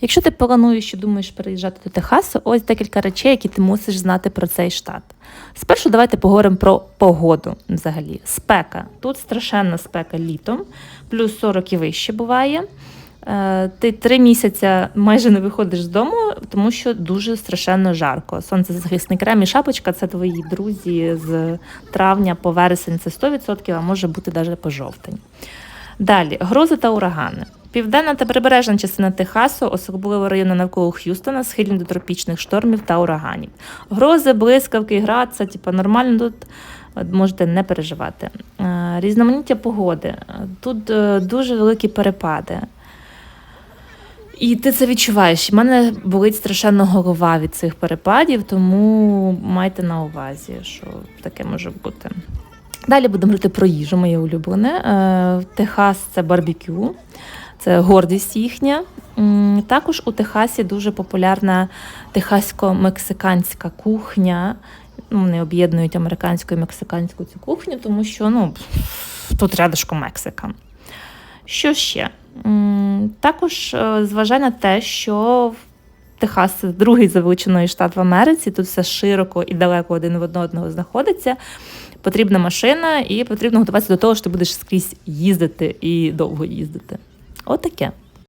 Якщо ти плануєш, що думаєш переїжджати до Техасу, ось декілька речей, які ти мусиш знати про цей штат. Спершу давайте поговоримо про погоду взагалі. Спека. Тут страшенна спека літом, плюс 40 і вище буває. Е, Ти три місяці майже не виходиш з дому, тому що дуже страшенно жарко. Сонцезахисний крем і шапочка це твої друзі з травня по вересень це 100%, а може бути навіть по жовтень. Далі грози та урагани. Південна та прибережна частина Техасу, особливо райони навколо Х'юстона, схильні до тропічних штормів та ураганів. Грози, блискавки, град, це типу, нормально тут е, можете не переживати. Е, Різноманіття погоди. Е, Тут дуже великі перепади. І ти це відчуваєш. У мене болить страшенно голова від цих перепадів, тому майте на увазі, що таке може бути. Далі будемо говорити про їжу, моє улюблене. Техас це барбекю, це гордість їхня. Також у Техасі дуже популярна техасько-мексиканська кухня. Ну, Вони об'єднують американську і мексиканську цю кухню, тому що ну, тут рядышком Мексика. Що ще? Також е, зважай на те, що Техас другий за величиною штат в Америці. Тут все широко і далеко один від одного знаходиться. Потрібна машина, і потрібно готуватися до того, що ти будеш скрізь їздити і довго їздити. Отаке.